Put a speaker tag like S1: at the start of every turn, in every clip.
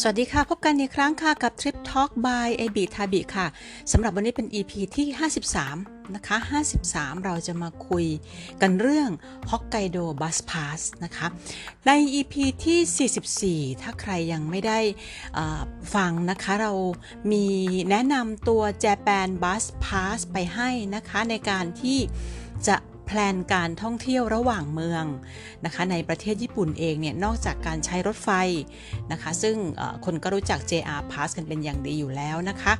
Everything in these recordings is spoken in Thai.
S1: สวัสดีค่ะ พบกันอีกครั้งค่ะ กับ Trip Talk by a b i t a b i ค่ะสำหรับวันนี้เป็น EP ที่ 53 นะคะ 53 เราจะมาคุยกันเรื่อง Hokkaido Bus Pass นะคะ ใน EP ที่ 44 ถ้าใครยังไม่ได้ฟังนะคะ เรามีแนะนำตัว Japan Bus Pass ไปให้นะคะ ในการที่จะ แพลนการท่องเที่ยวระหว่างเมืองนะคะในประเทศญี่ปุ่นเองเนี่ยนอกจากการใช้รถไฟนะคะซึ่งคนก็รู้จัก JR Pass กันเป็นอย่างดีอยู่แล้วนะคะ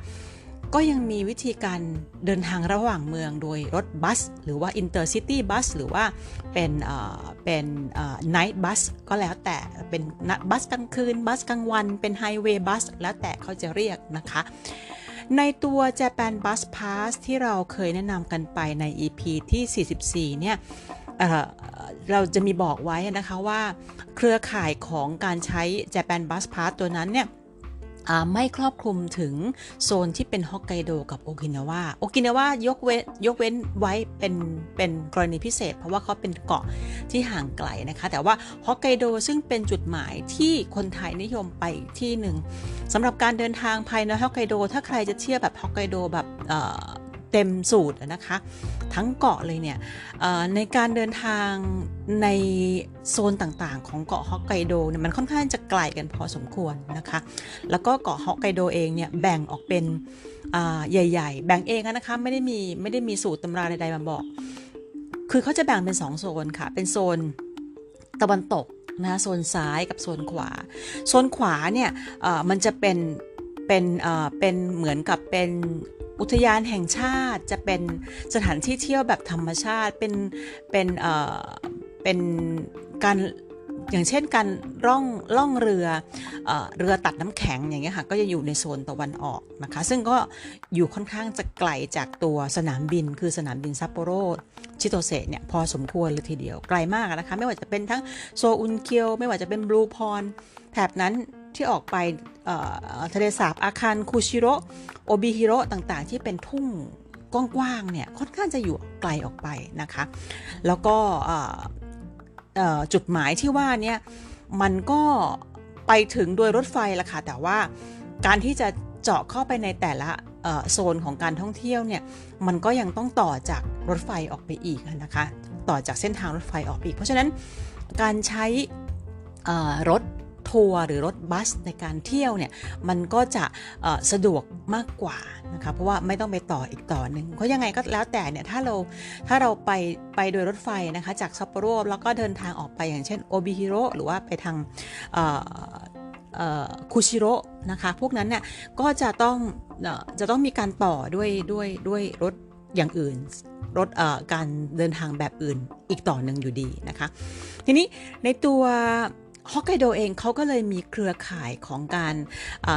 S1: ก็ยังมีวิธีการเดินทางระหว่างเมืองโดยรถบัส หรือว่า Intercity Bus หรือว่าเป็นเป็น Night Bus ก็แล้วแต่เป็นบัสกลางคืน บัสกลางวัน เป็น Highway Bus แล้วแต่เขาจะเรียกนะคะ ในตัว Japan Bus Pass ที่เราเคยแนะนำกันไปใน EP ที่ 44 เนี่ยเเราจะมีบอกไว้นะคะว่า เครือข่ายของการใช้ Japan Bus Pass ตัวนั้นเนี่ย ไม่ครอบคลุมถึงโซนที่เป็นฮอกไกโดกับโอกินาวาโอกินาวายกเว้นยกเว้นไว้เป็นเป็นกรณีพิเศษ เพราะว่าเขาเป็นเกาะที่ห่างไกลนะคะ แต่ว่าฮอกไกโดซึ่งเป็นจุดหมายที่คนไทยนิยมไปที่หนึ่งสำหรับการเดินทางภายในฮอกไกโดถ้าใครจะเที่ยวแบบฮอกไกโดแบบ เต็มสูตรนะคะ ทั้งเกาะเลยเนี่ยในการเดินทางในโซนต่างๆ ของเกาะฮอกไกโดเนี่ยมันค่อนข้างจะไกลกันพอสมควรนะคะ แล้วก็เกาะฮอกไกโดเองเนี่ยแบ่งออกเป็นใหญ่ ๆ แบ่งเองนะคะไม่ได้มีไม่ได้มีสูตรตำราใดๆมาบอก คือเขาจะแบ่งเป็น 2 โซนค่ะ เป็นโซนตะวันตกนะโซนซ้ายกับโซนขวา โซนขวาเนี่ยมันจะเป็นเป็นเป็นเหมือนกับเป็น อุทยานแห่งชาติจะเป็นสถานที่เที่ยวแบบธรรมชาติเป็นเป็นเอ่อเป็นการอย่างเช่นการร่องล่องเรือเอเรือตัดน้ำแข็งอย่างเงี้ยค่ะก็จะอยู่ในโซนตะวันออกนะคะ ซึ่งก็อยู่ค่อนข้างจะไกลจากตัวสนามบิน คือสนามบินซัปโปโรชิโตเซเนี่ยพอสมควรเลยทีเดียวไกลมากนะคะ ไม่ว่าจะเป็นทั้งโซอุนเกียว ไม่ว่าจะเป็นบลูพรแถบนั้น ที่ออกไปทะเลสาบอาคารคูชิโรโอบิฮิโรต่างๆ ที่เป็นทุ่งกว้างๆเนี่ยค่อนข้างจะอยู่ไกลออกไปนะคะ แล้วก็จุดหมายที่ว่าเนี่ยมันก็ไปถึงโดยรถไฟละค่ะแต่ว่าการที่จะเจาะเข้าไปในแต่ละโซนของการท่องเที่ยวเนี่ยมันก็ยังต้องต่อจากรถไฟออกไปอีกนะคะ ต่อจากเส้นทางรถไฟออกไปอีก เพราะฉะนั้นการใช้รถ ทัวร์หรือรถบัสในการเที่ยวเนี่ยมันก็จะสะดวกมากกว่านะคะเพราะว่าไม่ต้องไปต่ออีกต่อหนึ่งเพราะยังไงก็แล้วแต่เนี่ยถ้าเราถ้าเราไปไปโดยรถไฟนะคะจากซัปโปโรแล้วก็เดินทางออกไปอย่างเช่นโอบิฮิโรหรือว่าไปทางคุชิโร่นะคะพวกนั้นเนี่ยก็จะต้องจะต้องมีการต่อด้วยด้วยด้วยรถอย่างอื่นรถการเดินทางแบบอื่นอีกต่อหนึ่งอยู่ดีนะคะ ทีนี้ในตัว ฮอกไกโดเองเขาก็เลยมีเครือข่ายของการ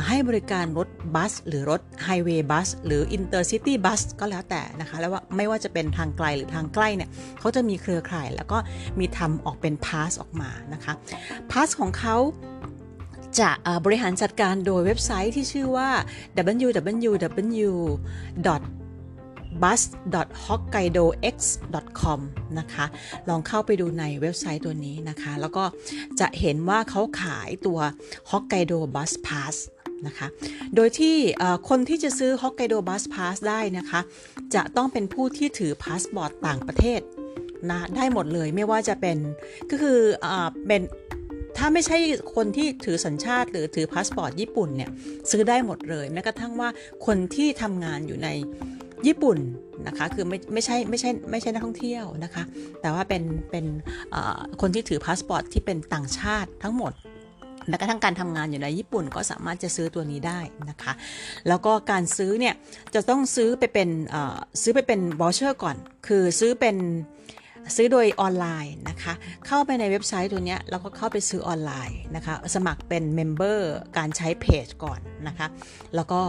S1: ให้บริการรถบัส หรือรถไฮเวย์บัส หรืออินเตอร์ซิตี้บัสก็แล้วแต่นะคะ แล้วว่าไม่ว่าจะเป็นทางไกลหรือทางใกล้เนี่ยเขาจะมีเครือข่ายแล้วก็มีทำออกเป็นพาสออกมานะคะพาสของเขาจะบริหารจัดการโดยเว็บไซต์ที่ชื่อว่า www bus.hokkaidox.com นะคะ ลองเข้าไปดูในเว็บไซต์ตัวนี้นะคะ แล้วก็จะเห็นว่าเขาขายตัว Hokkaido Bus Pass นะคะ โดยที่คนที่จะซื้อ Hokkaido Bus Pass ได้นะคะ จะต้องเป็นผู้ที่ถือพาสปอร์ตต่างประเทศนะได้หมดเลยไม่ว่าจะเป็นก็คืออเป็นถ้าไม่ใช่คนที่ถือสัญชาติหรือถือพาสปอร์ตญี่ปุ่นเนี่ยซื้อได้หมดเลยแม้กระทั่งว่าคนที่ทำงานอยู่ใน ญี่ปุ่นนะคะคือไม่ไม่ใช่ไม่ใช่ไม่ใช่นักท่องเที่ยวนะคะ แต่ว่าเป็นเป็นคนที่ถือพาสปอร์ตที่เป็นต่างชาติทั้งหมดแม้กระทั่งการทำงานอยู่ในญี่ปุ่นก็สามารถจะซื้อตัวนี้ได้นะคะ แล้วก็การซื้อเนี่ยจะต้องซื้อไปเป็นซื้อไปเป็นบอเชอร์ก่อน คือซื้อเป็น ซื้อโดยออนไลน์นะคะ เข้าไปในเว็บไซต์ตัวนี้แล้วก็เข้าไปซื้อออนไลน์นะคะ สมัครเป็นเมมเบอร์การใช้เพจก่อนนะคะ แล้วก็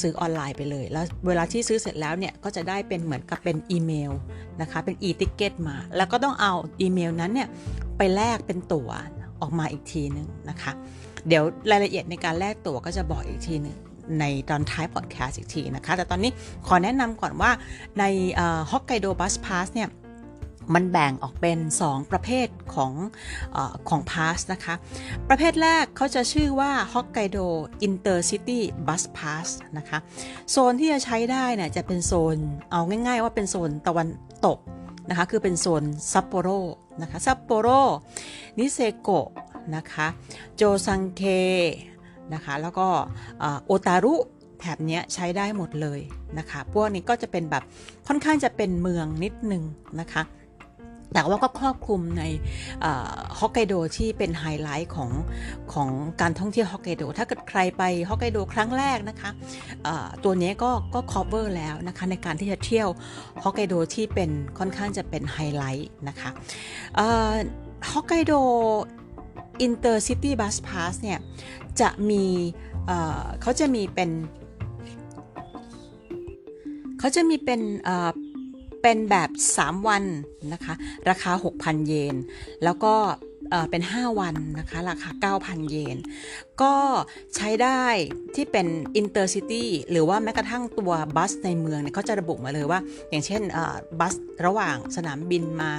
S1: ซื้อออนไลน์ไปเลย แล้วเวลาที่ซื้อเสร็จแล้วเนี่ย ก็จะได้เป็นเหมือนกับเป็นอีเมลนะคะ เป็นอีติเกตมา แล้วก็ต้องเอาอีเมลนั้นเนี่ยไปแลกเป็นตั๋วออกมาอีกทีหนึ่งนะคะ เดี๋ยวรายละเอียดในการแลกตั๋วก็จะบอกอีกทีหนึ่งในตอนท้ายพอดแคสต์อีกทีนะคะ แต่ตอนนี้ขอแนะนำก่อนว่าในฮอกไกโดบัสพาสเนี่ย มันแบ่งออกเป็น 2 ประเภทของอของพาสนะคะ ประเภทแรกเขาจะชื่อว่า Hokkaido Intercity Bus Pass นะคะ โซนที่จะใช้ได้เนี่ยจะเป็นโซนเอาง่าย ๆ ว่าเป็นโซนตะวันตกนะคะ คือเป็นโซนซัปโปโรนะคะซัปโปโรนิเซโกะนะคะโจซังเคนะคะ แล้วก็โอตารุแถบนี้ใช้ได้หมดเลยนะคะ พวกนี้ก็จะเป็นแบบค่อนข้างจะเป็นเมืองนิดนึงนะคะ แต่ว่าก็ครอบคลุมในฮอกไกโดที่เป็นไฮไลท์ของของการท่องเที่ยวฮอกไกโด ถ้าเกิดใครไปฮอกไกโดครั้งแรกนะคะะตัวนี้ก็ก็ cover แล้วนะคะในการที่จะเที่ยวฮอกไกโดที่เป็นค่อนข้างจะเป็นไฮไลท์นะคะฮอกไกโดอินเตอร์ซิตี้บัสพาสเนี่ยจะมีเขาจะมีเป็นเขาจะมีเป็น เป็นแบบ 3 วันนะคะ ราคา 6,000 เยน แล้วก็เป็น 5 วันนะคะ ราคา 9,000 เยน ก็ใช้ได้ที่เป็น Intercity หรือว่าแม้กระทั่งตัวบัสในเมืองเนี่ยเขาจะระบุมาเลยว่า อย่างเช่นบัสระหว่างสนามบินมา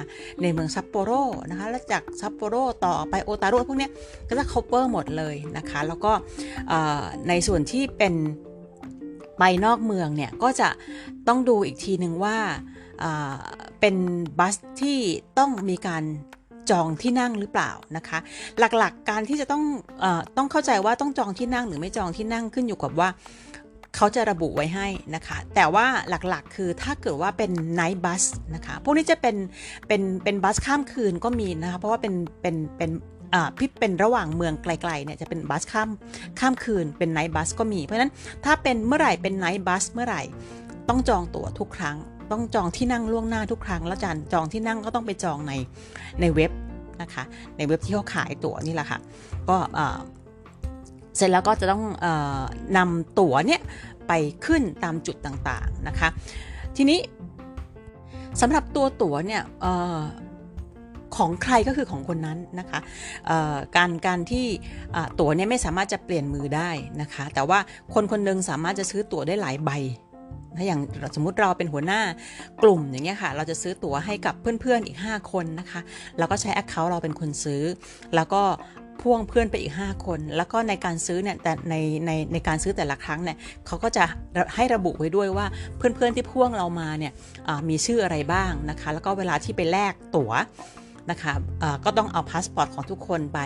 S1: ในเมืองซัปโปโรนะคะ แล้วจากซัปโปโรต่อไปโอตารุพวกนี้ก็จะ cover หมดเลยนะคะ แล้วก็ในส่วนที่เป็นไปนอกเมืองเนี่ย ก็จะต้องดูอีกทีหนึ่งว่า เป็นบัสที่ต้องมีการจองที่นั่งหรือเปล่านะคะ หลักๆการที่จะต้องอต้องเข้าใจว่าต้องจองที่นั่งหรือไม่จองที่นั่งขึ้นอยู่กับว่าเขาจะระบุไว้ให้นะคะ แต่ว่าหลักๆ คือถ้าเกิดว่าเป็นไนท์บัสนะคะ พวกนี้จะเป็นเป็นเป็นบัสข้ามคืนก็มีนะคะ เพราะว่าเป็นเป็นเป็นพี่เป็นระหว่างเมืองไกลๆเนี่ยจะเป็นบัสข้ามข้ามคืนเป็นไนท์บัสก็มี เพราะฉะนั้นถ้าเป็นเมื่อไหร่เป็นไนท์บัสเมื่อไหร่ต้องจองตั๋วทุกครั้ง ต้องจองที่นั่งล่วงหน้าทุกครั้ง แล้วจานจองที่นั่งก็ต้องไปจองในในเว็บนะคะ ในเว็บที่เขาขายตั๋วนี่แหละค่ะ ก็เสร็จแล้วก็จะต้องอนำตั๋วเนี่ยไปขึ้นตามจุดต่างๆนะคะ ทีนี้สำหรับตัวตั๋วเนี่ยของใครก็คือของคนนั้นนะคะการการที่ตั๋วเนี่ยไม่สามารถจะเปลี่ยนมือได้นะคะ แต่ว่าคนคนนึงสามารถจะซื้อตั๋วได้หลายใบ ถ้าอย่างสมมุติเราเป็นหัวหน้ากลุ่มอย่างเงี้ยค่ะ เราจะซื้อตั๋วให้กับเพื่อนๆอีก 5 คนนะคะเราก็ใช้ Account เราเป็นคนซื้อ แล้วก็พ่วงเพื่อนไปอีก 5 คน แล้วก็ในการซื้อเนี่ยแต่ในในในการซื้อแต่ละครั้งเนี่ยเขาก็จะให้ระบุไว้ด้วยว่าเพื่อนๆที่พ่วงเรามาเนี่ยมีชื่ออะไรบ้างนะคะ แล้วก็เวลาที่ไปแลกตั๋วนะคะก็ต้องเอาพาสปอร์ตของทุกคนไป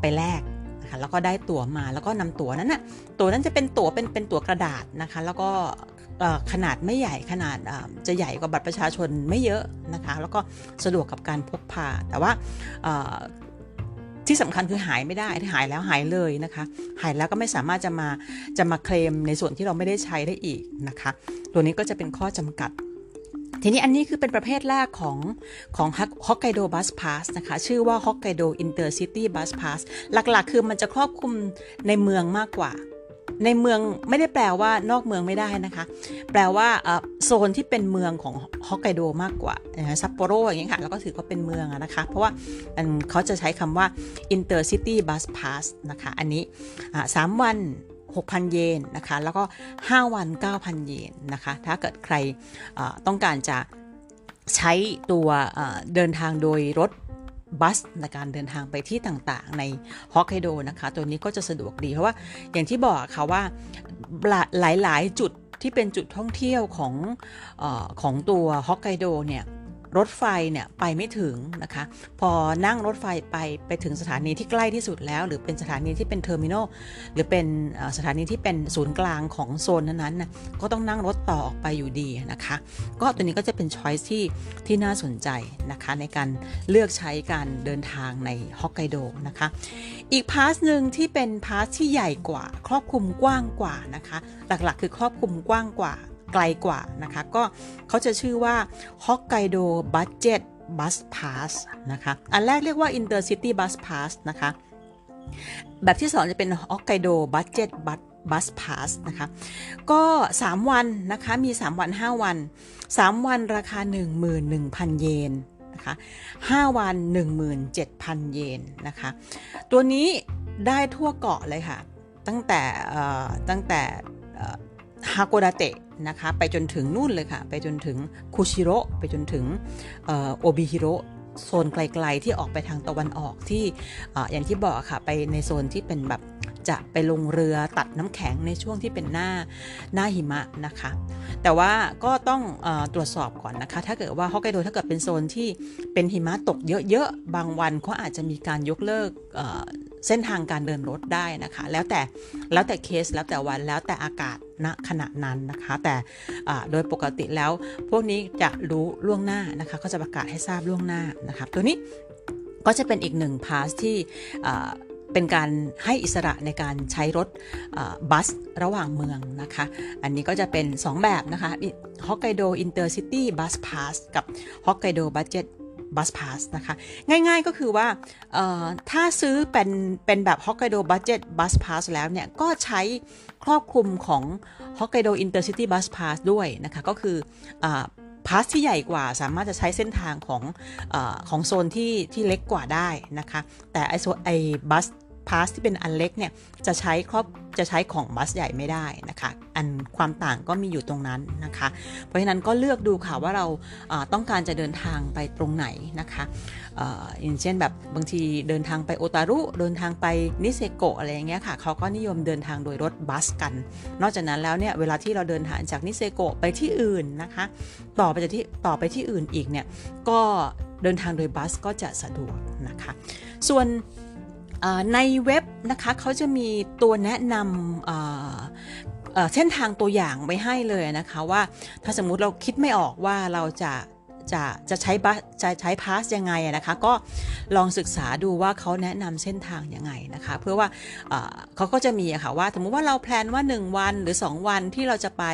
S1: ไปแลกนะคะแล้วก็ได้ตั๋วมาแล้วก็นำตั๋วนั้นนะ่ะตั๋วนั้นจะเป็นตั๋วเป็นเป็นตั๋วกระดาษนะคะ แล้วก็ ขนาดไม่ใหญ่ขนาดจะใหญ่กว่าบัตรประชาชนไม่เยอะนะคะ แล้วก็สะดวกกับการพกพาแต่ว่าที่สำคัญคือหายไม่ได้ถ้าหายแล้วหายเลยนะคะ หายแล้วก็ไม่สามารถจะมาจะมาเคลมในส่วนที่เราไม่ได้ใช้ได้อีกนะคะ ตัวนี้ก็จะเป็นข้อจำกัด ทีนี้อันนี้คือเป็นประเภทแรกของของฮอกไกโดบัสพาสนะคะ ชื่อว่าฮอกไกโดอินเตอร์ซิตี้บัสพาสหลักๆ คือมันจะครอบคลุมในเมืองมากกว่า ในเมืองไม่ได้แปลว่านอกเมืองไม่ได้นะคะ แปลว่าโซนที่เป็นเมืองของฮอกไกโดมากกว่าซัปโปโรอย่างเงี้ยค่ะ แล้วก็ถือว่าเป็นเมืองนะคะ เพราะว่าเขาจะใช้คำว่า intercity bus pass นะคะ อันนี้สามวัน 6,000 เยนนะคะ แล้วก็ 5 วัน 9,000 เยนนะคะ ถ้าเกิดใครต้องการจะใช้ตัวเดินทางโดยรถ บัสในการเดินทางไปที่ต่างๆ ในฮอกไกโดนะคะ ตัวนี้ก็จะสะดวกดีเพราะว่าอย่างที่บอกค่ะว่าหลายๆ จุดที่เป็นจุดท่องเที่ยวของอของตัวฮอกไกโดเนี่ย รถไฟเนี่ยไปไม่ถึงนะคะ พอนั่งรถไฟไปไปถึงสถานีที่ใกล้ที่สุดแล้ว หรือเป็นสถานีที่เป็นเทอร์มินอลหรือเป็นสถานีที่เป็นศูนย์กลางของโซนนั้นๆนะก็ต้องนั่งรถต่อออกไปอยู่ดีนะคะ ก็ตัวนี้ก็จะเป็นช้อยส์ที่ที่น่าสนใจนะคะในการเลือกใช้การเดินทางในฮอกไกโดนะคะ อีกพาสหนึ่งที่เป็นพาสที่ใหญ่กว่า ครอบคลุมกว้างกว่านะคะ หลักๆ คือครอบคลุมกว้างกว่า ไกลกว่านะคะ ก็เขาจะชื่อว่า Hokkaido Budget Bus Pass นะคะ อันแรกเรียกว่า Intercity Bus Pass นะคะ แบบที่2จะเป็น Hokkaido Budget Bus Bus Pass นะคะ ก็ 3 วันนะคะ มี 3 วัน 5 วัน 3 วันราคา 11,000 เยนนะคะ5วัน 17,000 เยนนะคะ ตัวนี้ได้ทั่วเกาะเลยค่ะ ตั้งแต่ตั้งแต่ ฮาโกดาเตะนะคะไปจนถึงนู่นเลยค่ะ ไปจนถึงคุชิโร่ไปจนถึงโอบิฮิโร่โซนไกลๆที่ออกไปทางตะวันออกที่ออย่างที่บอกค่ะ ไปในโซนที่เป็นแบบจะไปลงเรือตัดน้ำแข็งในช่วงที่เป็นหน้าหน้าหิมะนะคะ แต่ว่าก็ต้องอตรวจสอบก่อนนะคะ ถ้าเกิดว่าฮอกไกโดถ้าเกิดเป็นโซนที่เป็นหิมะตกเยอะๆ บางวันเขาอาจจะมีการยกเลิก เส้นทางการเดินรถได้นะคะ แล้วแต่แล้วแต่เคสแล้วแต่วันแล้วแต่อากาศณขณะนั้นนะคะ แต่โดยปกติแล้วพวกนี้จะรู้ล่วงหน้านะคะเขาจะประกาศให้ทราบล่วงหน้านะคะตัวนี้ก็จะเป็นอีกหนึ่งพาสที่เป็นการให้อิสระในการใช้รถบัสระหว่างเมืองนะคะ อันนี้ก็จะเป็น 2 แบบนะคะฮอกไกโดอินเตอร์ซิตี้บัสพาสกับฮอกไกโดบั d เจ็ต บัสพาสนะคะ ง่ายๆก็คือว่าถ้าซื้อเป็นเป็นแบบฮอกไกโดบัสเจ็ตบัสพาสแล้วเนี่ย ก็ใช้ครอบคลุมของฮอกไกโดอินเตอร์ซิตี้บัสพาสด้วยนะคะ ก็คือพาสที่ใหญ่กว่าสามารถจะใช้เส้นทางของอของโซนที่ที่เล็กกว่าได้นะคะ แต่ไอโซไอบัส พาสที่เป็นอันเล็กเนี่ยจะใช้ครอบจะใช้ของบัสใหญ่ไม่ได้นะคะ อันความต่างก็มีอยู่ตรงนั้นนะคะ เพราะฉะนั้นก็เลือกดูค่ะว่าเราต้องการจะเดินทางไปตรงไหนนะคะอย่างเช่นแบบบางทีเดินทางไปโอตารุ เดินทางไปนิเซโกะอะไรอย่างเงี้ยค่ะเขาก็นิยมเดินทางโดยรถบัสกัน นอกจากนั้นแล้วเนี่ยเวลาที่เราเดินทางจากนิเซโกะไปที่อื่นนะคะ ต่อไปจากที่ต่อไปที่อื่นอีกเนี่ยก็เดินทางโดยบัสก็จะสะดวกนะคะ ส่วน ในเว็บนะคะเขาจะมีตัวแนะนำเส้นทางตัวอย่างไว้ให้เลยนะคะว่าถ้าสมมุติเราคิดไม่ออกว่าเราจะจะจะใช้บัสจะใช้พาสยังไงนะคะก็ลองศึกษาดูว่าเขาแนะนำเส้นทางยังไงนะคะเพื่อว่าเขาก็จะมีะค่ะว่าสมมุติว่าเราแพลนว่า 1 วันหรือ 2 วันที่เราจะไป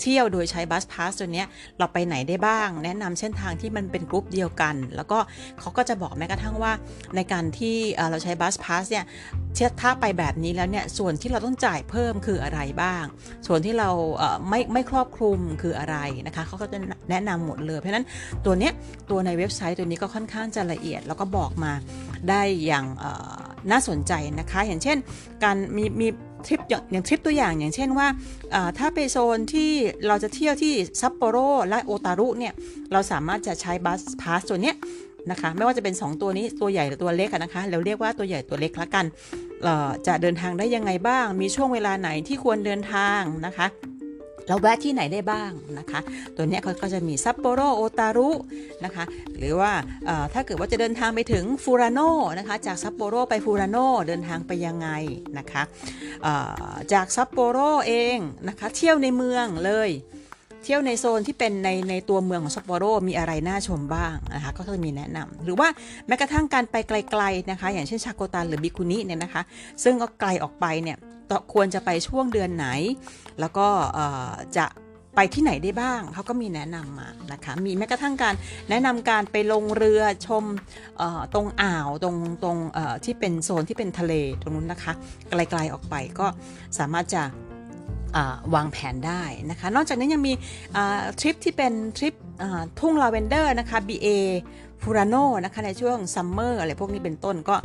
S1: เที่ยวโดยใช้บัสพาสตัวเนี้ยเราไปไหนได้บ้าง แนะนำเส้นทางที่มันเป็นกรุ๊ปเดียวกัน แล้วก็เขาก็จะบอกแม้กระทั่งว่าในการที่เราใช้บัสพาสเนี่ยเช่นถ้าไปแบบนี้แล้วเนี่ยส่วนที่เราต้องจ่ายเพิ่มคืออะไรบ้าง ส่วนที่เราไม่ไม่ครอบคลุมคืออะไรนะคะเขาก็จะแนะนำหมดเลยเพราะฉะนั้นตัวเนี้ยตัวในเว็บไซต์ตัวนี้ก็ค่อนข้างจะละเอียด แล้วก็บอกมาได้อย่างน่าสนใจนะคะ อย่างเช่น การมีมี ทริปอย่างทริปตัวอย่างอย่างเช่นว่าถ้าไปโซนที่เราจะเที่ยวที่ซัปโปโรและโอตารุเนี่ยเราสามารถจะใช้บัสพาสตัวเนี้ยนะคะไม่ว่าจะเป็น 2 ตัวนี้ตัวใหญ่หรือตัวเล็กนะคะเราเรียกว่าตัวใหญ่ตัวเล็กละกันจะเดินทางได้ยังไงบ้าง มีช่วงเวลาไหนที่ควรเดินทางนะคะ แล้วแวะที่ไหนได้บ้างนะคะ ตัวนี้เขาก็จะมีซัปโปโรโอตารุนะคะ หรือว่าถ้าเกิดว่าจะเดินทางไปถึงฟูรานโนนะคะ จากซัปโปโรไปฟูรานโนเดินทางไปยังไงนะคะจากซัปโปโรเองนะคะเที่ยวในเมืองเลยเที่ยวในโซนที่เป็นในในตัวเมืองของซัปโปโรมีอะไรน่าชมบ้างนะคะก็จะมีแนะนำหรือว่าแม้กระทั่งการไปไกลๆนะคะ อย่างเช่นชาโกตันหรือบิคุนิเนี่ยนะคะ ซึ่งก็ไกลออกไปเนี่ย ควรจะไปช่วงเดือนไหน แล้วก็จะไปที่ไหนได้บ้าง เขาก็มีแนะนำมานะคะ มีแม้กระทั่งการแนะนำการไปลงเรือชมออตรงอ่าวตรงตรงที่เป็นโซนที่เป็นทะเลตรงนู้นนะคะ ไกลๆออกไปก็สามารถจะวางแผนได้นะคะ นอกจากนั้นยังมีทริปที่เป็นทริปทุ่งลาเวนเดอร์นะคะ BA ฟูรานโนนะคะในช่วงซัมเมอร์อะไรพวกนี้เป็นต้นก็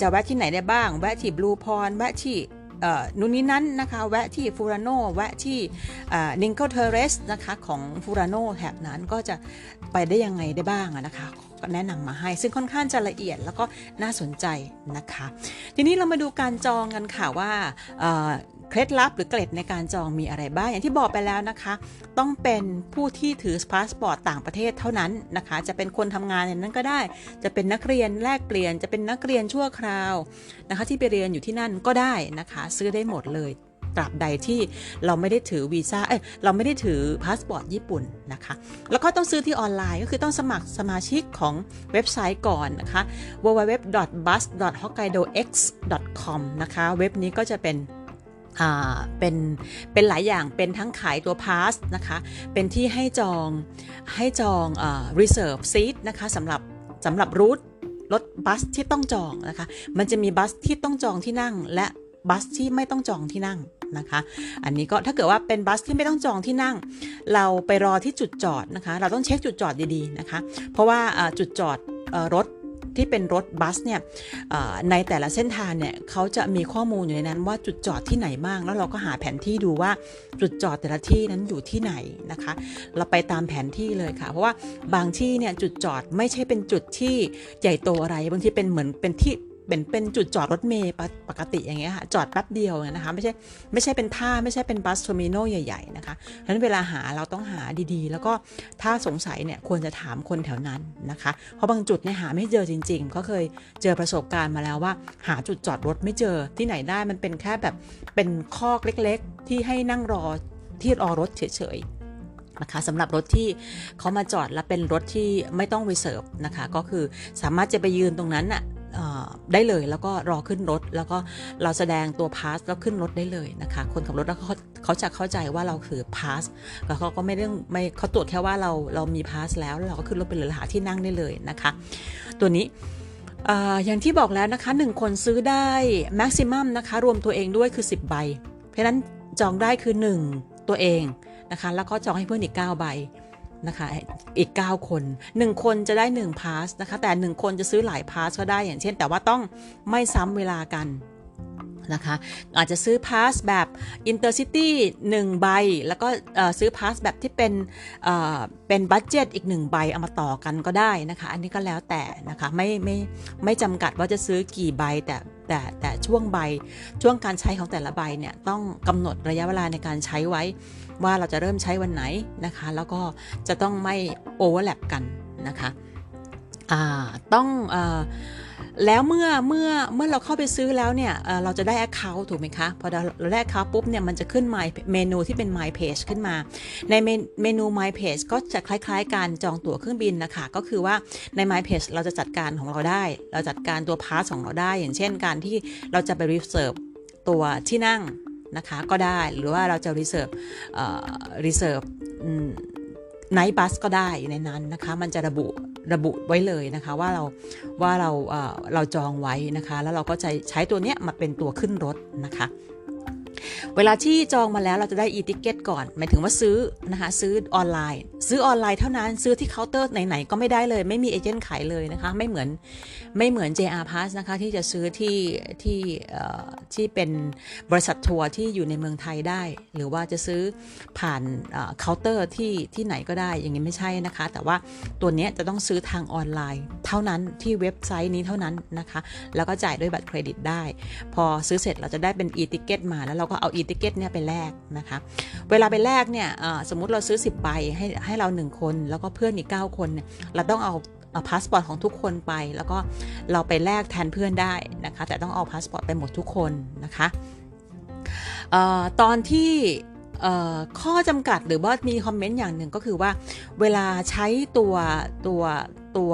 S1: จะแวะที่ไหนได้บ้าง แวะที่บลูพรแวะที่ นู่นนี่นั้นนะคะแวะที่ฟูรานโนแวะที่นิงเกิลเทเรสนะคะของฟูรานโนแถบนั้นก็จะไปได้ยังไงได้บ้างนะคะ ก็แนะนำมาให้ ซึ่งค่อนข้างจะละเอียดแล้วก็น่าสนใจนะคะ ทีนี้เรามาดูการจองกันค่ะว่าเคล็ดลับหรือเกร็ดในการจองมีอะไรบ้าง อย่างที่บอกไปแล้วนะคะ ต้องเป็นผู้ที่ถือพาสปอร์ตต่างประเทศเท่านั้นนะคะ จะเป็นคนทำงานอย่างนั้นก็ได้ จะเป็นนักเรียนแลกเปลี่ยน จะเป็นนักเรียนชั่วคราวนะคะ ที่ไปเรียนอยู่ที่นั่นก็ได้นะคะ ซื้อได้หมดเลย ตราบใดที่เราไม่ได้ถือวีซ่าเอ้ยเราไม่ได้ถือพาสปอร์ตญี่ปุ่นนะคะ แล้วก็ต้องซื้อที่ออนไลน์ก็คือต้องสมัครสมาชิกของเว็บไซต์ก่อนนะคะ www.bus.hokkaidox.com นะคะ เว็บนี้ก็จะเป็นเป็น เป็นหลายอย่าง เป็นทั้งขายตัวพาสนะคะ เป็นที่ให้จอง ให้จองอ reserve seat นะคะสำหรับสำหรับรูทรถบัสที่ต้องจองนะคะ มันจะมีบัสที่ต้องจองที่นั่งและบัสที่ไม่ต้องจองที่นั่ง นะคะ อันนี้ก็ถ้าเกิดว่าเป็นบัสที่ไม่ต้องจองที่นั่ง เราไปรอที่จุดจอดนะคะ เราต้องเช็คจุดจอดดีๆนะคะ เพราะว่าจุดจอดรถที่เป็นรถบัสเนี่ยในแต่ละเส้นทางเนี่ยเขาจะมีข้อมูลอยู่ในนั้นว่าจุดจอดที่ไหนบ้าง แล้วเราก็หาแผนที่ดูว่าจุดจอดแต่ละที่นั้นอยู่ที่ไหนนะคะ เราไปตามแผนที่เลยค่ะ เพราะว่าบางที่เนี่ยจุดจอดไม่ใช่เป็นจุดที่ใหญ่โตอะไร บางทีเป็นเหมือนเป็นที่ เป็นเป็นจุดจอดรถเมล์ปกติอย่างเงี้ยค่ะจอดแป๊บเดียวนะคะไม่ใช่ไม่ใช่เป็นท่าไม่ใช่เป็นบัสเทอร์มินอลใหญ่ๆนะคะเพราะนั้นเวลาหาเราต้องหาดีๆ แล้วก็ถ้าสงสัยเนี่ยควรจะถามคนแถวนั้นนะคะ เพราะบางจุดเนี่ยหาไม่เจอจริง ๆ ก็เคยเจอประสบการณ์มาแล้วว่า หาจุดจอดรถไม่เจอที่ไหนได้มันเป็นแค่แบบเป็นคอกเล็กๆ ที่ให้นั่งรอที่รอรถเฉยๆนะคะสำหรับรถที่เขามาจอดแล้วเป็นรถที่ไม่ต้อง reserve นะคะ ก็คือสามารถจะไปยืนตรงนั้นน่ะ ได้เลยแล้วก็รอขึ้นรถ แล้วก็เราแสดงตัวพาสแล้วขึ้นรถได้เลยนะคะ คนขับรถแล้วเขาเขาจะเข้าใจว่าเราคือพาสแล้วเขาก็ไม่เรื่องไม่เขาตรวจแค่ว่าเราเรามีพาสแล้วแล้วเราก็ขึ้นรถไปเลยหาที่นั่งได้เลยนะคะ ตัวนี้ออย่างที่บอกแล้วนะคะ 1 คนซื้อได้ maximum นะคะ รวมตัวเองด้วยคือ 10 ใบ เพราะฉะนั้นจองได้คือ 1 ตัวเองนะคะ แล้วก็จองให้เพื่อนอีก 9 ใบ นะคะอีก 9 คน 1 คนจะได้ 1 พาสนะคะแต่ 1 คนจะซื้อหลายพาสก็ได้อย่างเช่น แต่ว่าต้องไม่ซ้ำเวลากันนะคะอาจจะซื้อพาสแบบ Intercity 1 ใบ แล้วก็ซื้อพาสแบบที่เป็นเอ่อเป็นบัตเจ็ตอีก 1 ใบเอามาต่อกันก็ได้นะคะ อันนี้ก็แล้วแต่นะคะไม่ไม่ไม่จำกัดว่าจะซื้อกี่ใบแต่แต่แต่ช่วงใบช่วงการใช้ของแต่ละใบเนี่ยต้องกำหนดระยะเวลาในการใช้ไว้ ว่าเราจะเริ่มใช้วันไหนนะคะ แล้วก็จะต้องไม่โอเวอร์แลปกันนะคะต้องอแล้วเมื่อเมื่อเมื่อเราเข้าไปซื้อแล้วเนี่ยเราจะได้ Account ถูกไหมคะ พอเราได้ Account ปุ๊บเนี่ยมันจะขึ้น My เมนูที่เป็น My Page ขึ้นมา ในเมนเมนู My Page ก็จะคล้ายๆ การจองตั๋วเครื่องบินนะคะ ก็คือว่าใน My Page เราจะจัดการของเราได้ เราจัดการตัวพาสของเราได้ อย่างเช่นการที่เราจะไป reserve ตัวที่นั่ง นะคะก็ได้หรือว่าเราจะ reserve reserve ไนท์บัสก็ได้อยู่ในนั้นนะคะ มันจะระบุระบุไว้เลยนะคะว่าเราว่าเราเอ่อเราจองไว้นะคะ แล้วเราก็จะใช้ตัวเนี้ยมาเป็นตัวขึ้นรถนะคะ เวลาที่จองมาแล้วเราจะได้ e-ticket ก่อน หมายถึงว่าซื้อนะคะซื้อออนไลน์ ซื้อออนไลน์เท่านั้นซื้อที่เคาน์เตอร์ไหนๆก็ไม่ได้เลย ไม่มีเอเจนต์ขายเลยนะคะไม่เหมือนไม่เหมือน JR Pass นะคะที่จะซื้อที่ที่ที่เป็นบริษัททัวร์ที่อยู่ในเมืองไทยได้ หรือว่าจะซื้อผ่านเคาน์เตอร์ที่ที่ไหนก็ได้อย่างนี้ไม่ใช่นะคะ แต่ว่าตัวเนี้ยจะต้องซื้อทางออนไลน์ เท่านั้นที่เว็บไซต์นี้เท่านั้นนะคะ แล้วก็จ่ายด้วยบัตรเครดิตได้ พอซื้อเสร็จเราจะได้เป็น e-ticket มาแล้วเราก็เอาอีติเกตเนี่ยไปแลกนะคะ เวลาไปแลกเนี่ยสมมุติเราซื้อ 10ใบให้ให้เรา 1 คน แล้วก็เพื่อนอีก 9 คนเนี่ยเราต้องเอาพาสปอร์ตของทุกคนไป แล้วก็เราไปแลกแทนเพื่อนได้นะคะ แต่ต้องเอาพาสปอร์ตไปหมดทุกคนนะคะออตอนที่ ข้อจำกัดหรือว่ามีคอมเมนต์อย่างหนึ่งก็คือว่า เวลาใช้ตัวตัวตัว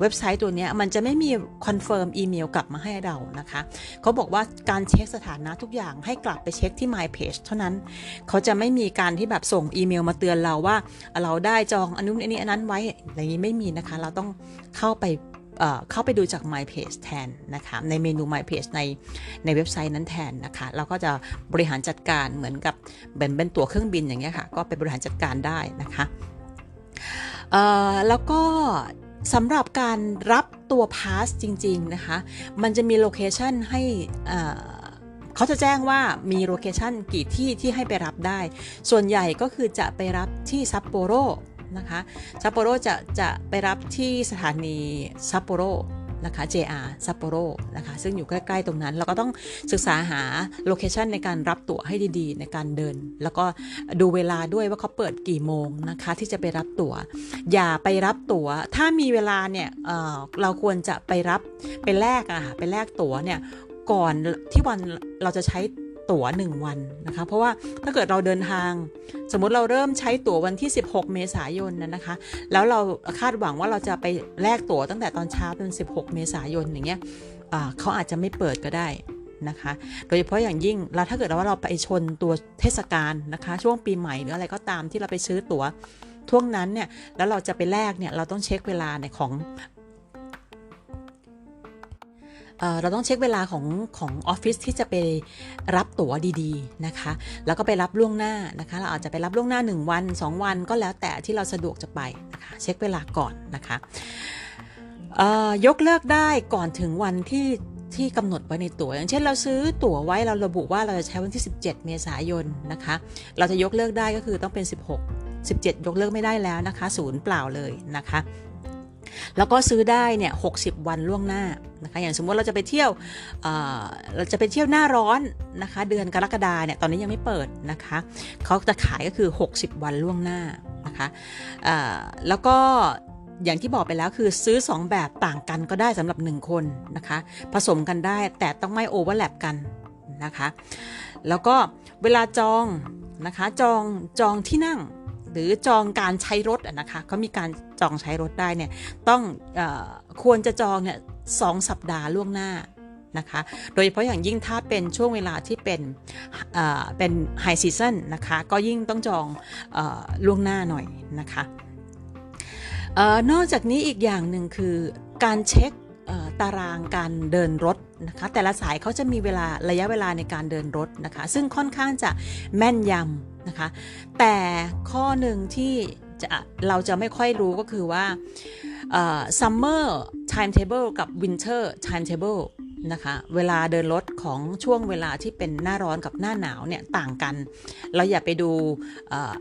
S1: เว็บไซต์ตัวนี้มันจะไม่มีคอนเฟิร์มอีเมลกลับมาให้เรานะคะ เขาบอกว่าการเช็คสถานะทุกอย่างให้กลับไปเช็คที่ My Page เท่านั้น เขาจะไม่มีการที่แบบส่งอีเมลมาเตือนเราว่า เราได้จองอนนู้นอันนี้อันนั้นไว้อะไรอย่างนี้ไม่มีนะคะ เราต้องเข้าไป เข้าไปดูจาก My Page แทนนะคะในเมนู My Page ในในเว็บไซต์นั้นแทนนะคะเราก็จะบริหารจัดการเหมือนกับเป็นเป็นตั๋วเครื่องบินอย่างเงี้ยค่ะก็ไปบริหารจัดการได้นะคะแล้วก็สำหรับการรับตัวพาสจริง ๆ นะคะ มันจะมีโลเคชันให้เอ่อเขาจะแจ้งว่ามีโลเคชันกี่ที่ที่ให้ไปรับได้ ส่วนใหญ่ก็คือจะไปรับที่ซัปโปโร นะคะซัปโปโรจะจะไปรับที่สถานีซัปโปโรนะคะ JR ซัปโปโรนะคะ ซึ่งอยู่ใกล้ ๆ ตรงนั้น เราก็ต้องศึกษาหาโลเคชันในการรับตั๋วให้ดีๆ ในการเดิน แล้วก็ดูเวลาด้วยว่าเขาเปิดกี่โมงนะคะ ที่จะไปรับตั๋ว อย่าไปรับตั๋ว ถ้ามีเวลาเนี่ยเเราควรจะไปรับไปแลกอะค่ะ ไปแลกตั๋วเนี่ย ก่อนที่วันเราจะใช้ ตั๋ว 1 วันนะคะ เพราะว่าถ้าเกิดเราเดินทาง สมมุติเราเริ่มใช้ตั๋ววันที่ 16 เมษายนนะนะคะ แล้วเราคาดหวังว่าเราจะไปแลกตั๋วตั้งแต่ตอนเช้าเป็น 16 เมษายนอย่างเงี้ยเขาอาจจะไม่เปิดก็ได้นะคะ โดยเฉพาะอย่างยิ่งเราถ้าเกิดว่าเราไปชนตัวเทศกาลนะคะ ช่วงปีใหม่หรืออะไรก็ตามที่เราไปซื้อตั๋วท่วงนั้นเนี่ยแล้วเราจะไปแลกเนี่ยเราต้องเช็คเวลาเนี่ยของ เเราต้องเช็คเวลาของของออฟฟิศที่จะไปรับตั๋วดีๆนะคะ แล้วก็ไปรับล่วงหน้านะคะ เราอาจจะไปรับล่วงหน้า 1 วัน 2 วันก็แล้วแต่ที่เราสะดวกจะไปนะคะ เช็คเวลาก่อนนะคะยกเลิกได้ก่อนถึงวันที่ที่กำหนดไว้ในตั๋วอย่างเช่นเราซื้อตั๋วไว้เราระบุว่าเราจะใช้วันที่ 17 เมษายนนะคะ เราจะยกเลิกได้ก็คือต้องเป็น 16 17 ยกเลิกไม่ได้แล้วนะคะศูนย์เปล่าเลยนะคะ แล้วก็ซื้อได้เนี่ย 60 วันล่วงหน้า นะคะอย่างสมมติเราจะไปเที่ยวเเราจะไปเที่ยวหน้าร้อนนะคะ เดือนกรกฎาเนี่ยตอนนี้ยังไม่เปิดนะคะเขาจะขายก็คือ 60 วันล่วงหน้านะคะแล้วก็อย่างที่บอกไปแล้วคือซื้อ 2 แบบต่างกันก็ได้สำหรับ 1 คนนะคะ ผสมกันได้แต่ต้องไม่โอเวอร์แลปกันนะคะ แล้วก็เวลาจองนะคะจองจองที่นั่ง หรือจองการใช้รถนะคะเขามีการจองใช้รถได้เนี่ยต้องอควรจะจองเนี่ยสองสัปดาห์ล่วงหน้านะคะ โดยเฉพาะอย่างยิ่งถ้าเป็นช่วงเวลาที่เป็นเป็นไฮซีซันนะคะ ก็ยิ่งต้องจองอล่วงหน้าหน่อยนะคะออนอกจากนี้อีกอย่างหนึ่งคือการเช็คตารางการเดินรถนะคะแต่ละสายเขาจะมีเวลาระยะเวลาในการเดินรถนะคะ ซึ่งค่อนข้างจะแม่นยำ นะคะ แต่ข้อหนึ่งที่จะเราจะไม่ค่อยรู้ก็คือว่า summer timetable กับ winter timetable นะคะเวลาเดินรถของช่วงเวลาที่เป็นหน้าร้อนกับหน้าหนาวเนี่ยต่างกัน เราอย่าไปดู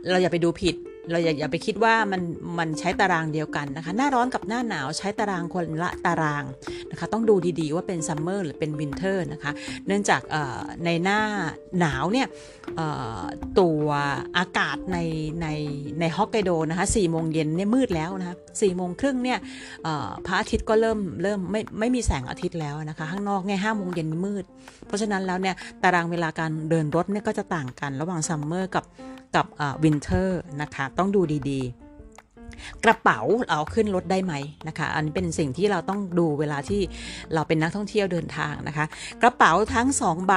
S1: เราอย่าไปดูผิด เราอย่าอย่าไปคิดว่ามันมันใช้ตารางเดียวกันนะคะ หน้าร้อนกับหน้าหนาวใช้ตารางคนละตารางนะคะ ต้องดูดีๆว่าเป็นซัมเมอร์หรือเป็นวินเทอร์นะคะ เนื่องจากในหน้าหนาวเนี่ยตัวอากาศในในในฮอกไกโดนะคะสี่โมงเย็นเนี่ยมืดแล้วนะคะสี่โมงครึ่งเนี่ยพระอาทิตย์ก็เริ่มเริ่มไม่ไม่มีแสงอาทิตย์แล้วนะคะ ข้างนอกเนี่ยห้าโมงเย็นมืด เพราะฉะนั้นแล้วเนี่ยตารางเวลาการเดินรถเนี่ยก็จะต่างกันระหว่างซัมเมอร์กับ กับวินเทอร์นะคะต้องดูดีๆกระเป๋าเราเอาขึ้นรถได้ไหมนะคะ อันนี้เป็นสิ่งที่เราต้องดูเวลาที่เราเป็นนักท่องเที่ยวเดินทางนะคะ กระเป๋าทั้งสองใบ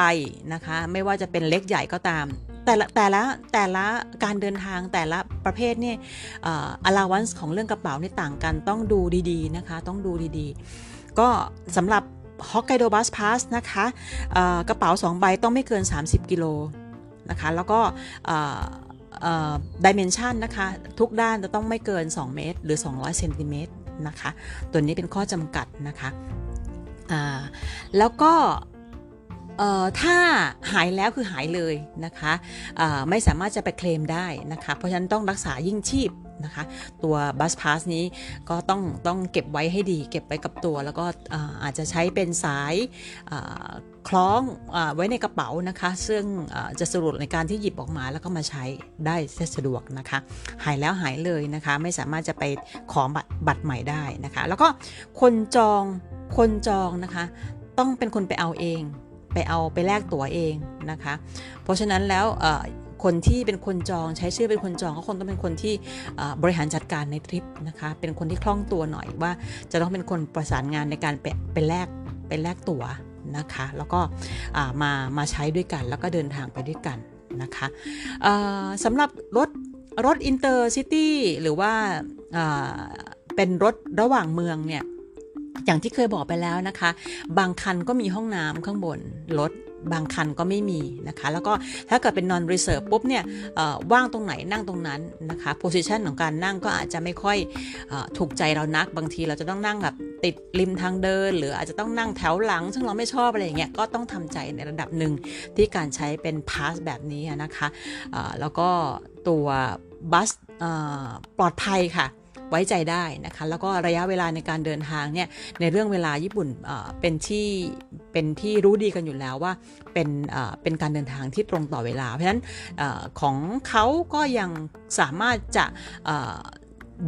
S1: นะคะ ไม่ว่าจะเป็นเล็กใหญ่ก็ตาม แต่ละแต่ละแต่ละการเดินทางแต่ละประเภทเนี่ยอ่อ allowance ของเรื่องกระเป๋านี่ต่างกันต้องดูดีๆนะคะ ต้องดูดีๆ ก็สำหรับ Hokkaido Bus Pass นะคะกระเป๋า 2 ใบต้องไม่เกิน 30 กิโลนะคะ แล้วก็ ดิเมนชันนะคะ ทุกด้านจะต้องไม่เกิน 2 เมตร หรือ 200เซนติเมตรนะคะ ตัวนี้เป็นข้อจำกัดนะคะแล้วก็ถ้าหายแล้วคือหายเลยนะคะ ไม่สามารถจะไปเคลมได้นะคะ เพราะฉะนั้นต้องรักษายิ่งชีพ นะคะ ตัวบัสพาสนี้ก็ต้องต้องเก็บไว้ให้ดี เก็บไว้กับตัว แล้วก็อาจจะใช้เป็นสายคล้องอไว้ในกระเป๋านะคะ ซึ่งจะสะดวกในการที่หยิบออกมาแล้วก็มาใช้ได้สะดวกนะคะ หายแล้วหายเลยนะคะ ไม่สามารถจะไปขอบัตรบัตรใหม่ได้นะคะ แล้วก็คนจองคนจองนะคะ ต้องเป็นคนไปเอาเอง ไปเอาไปแลกตั๋วเองนะคะ เพราะฉะนั้นแล้ว คนที่เป็นคนจองใช้ชื่อเป็นคนจองก็คงต้องเป็นคนที่บริหารจัดการในทริปนะคะ เป็นคนที่คล่องตัวหน่อยว่า จะต้องเป็นคนประสานงานในการไปไปแลกไปแลกตั๋วนะคะ แล้วก็มามาใช้ด้วยกัน แล้วก็เดินทางไปด้วยกันนะคะสำหรับรถรถอินเตอร์ซิตี้หรือว่าเป็นรถระหว่างเมืองเนี่ยอย่างที่เคยบอกไปแล้วนะคะ บางคันก็มีห้องน้ำข้างบนรถ บางคันก็ไม่มีนะคะ แล้วก็ถ้าเกิดเป็น non reserve ปุ๊บเนี่ยว่างตรงไหนนั่งตรงนั้นนะคะ position ของการนั่งก็อาจจะไม่ค่อยอถูกใจเรานักบางทีเราจะต้องนั่งแบบติดริมทางเดิน หรืออาจจะต้องนั่งแถวหลัง ซึ่งเราไม่ชอบอะไรอย่างเงี้ยก็ต้องทำใจในระดับหนึ่งที่การใช้เป็น pass แบบนี้นะคะแล้วก็ตัวบัสปลอดภัยค่ะ ไว้ใจได้นะคะ แล้วก็ระยะเวลาในการเดินทางเนี่ยในเรื่องเวลาญี่ปุ่นเป็นที่เป็นที่รู้ดีกันอยู่แล้วว่าเป็นเป็นการเดินทางที่ตรงต่อเวลา เพราะฉะนั้นอของเขาก็ยังสามารถจะ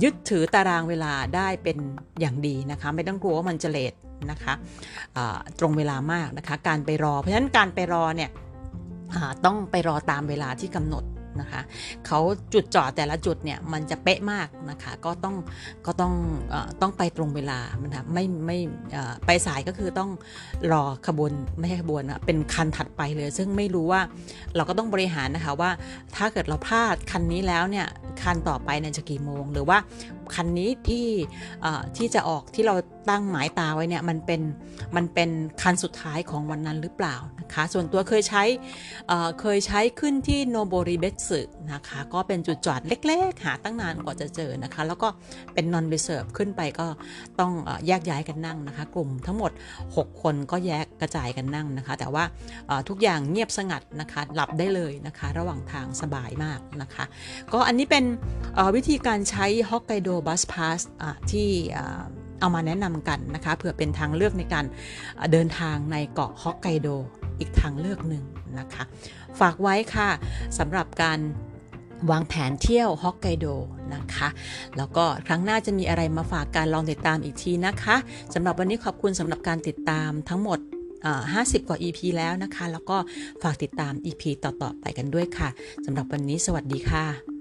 S1: ยึดถือตารางเวลาได้เป็นอย่างดีนะคะ ไม่ต้องกลัวว่ามันจะเลทนะคะตรงเวลามากนะคะ การไปรอ เพราะฉะนั้นการไปรอเนี่ยต้องไปรอตามเวลาที่กำหนด นะคะเขาจุดจอดแต่ละจุดเนี่ยมันจะเป๊ะมากนะคะก็ต้องก็ต้องอต้องไปตรงเวลานะคะไม่ไม่ไปสายก็คือต้องรอขบวนไม่ใช่ขบวนนะเป็นคันถัดไปเลย ซึ่งไม่รู้ว่าเราก็ต้องบริหารนะคะว่าถ้าเกิดเราพลาดคันนี้แล้วเนี่ยคันต่อไปเนี่ยจะกี่โมง หรือว่า คันนี้ที่ที่จะออกที่เราตั้งหมายตาไว้เนี่ยมันเป็นมันเป็นคันสุดท้ายของวันนั้นหรือเปล่านะคะส่วนตัวเคยใช้เคยใช้ขึ้นที่โนโบริเบสึนะคะก็เป็นจุดจอดเล็กๆ หาตั้งนานกว่าจะเจอนะคะ แล้วก็เป็น non reserve ขึ้นไปก็ต้องอแยกย้ายกันนั่งนะคะ กลุ่มทั้งหมด 6 คนก็แยกกระจายกันนั่งนะคะ แต่ว่าทุกอย่างเงียบสงัดนะคะหลับได้เลยนะคะ ระหว่างทางสบายมากนะคะ ก็อันนี้เป็นวิธีการใช้ Hokkaido Bus Pass อะที่เอ่เอามาแนะนำกันนะคะเผื่อเป็นทางเลือกในการเดินทางในเกาะฮอกไกโดอีกทางเลือกหนึ่งนะคะ ฝากไว้ค่ะสำหรับการวางแผนเที่ยวฮอกไกโดนะคะ แล้วก็ครั้งหน้าจะมีอะไรมาฝากการลองติดตามอีกทีนะคะสำหรับวันนี้ขอบคุณสำหรับการติดตามทั้งหมด 50 กว่า EP แล้วนะคะ แล้วก็ฝากติดตาม EP ต่อ ๆ ไปกันด้วยค่ะสำหรับวันนี้สวัสดีค่ะ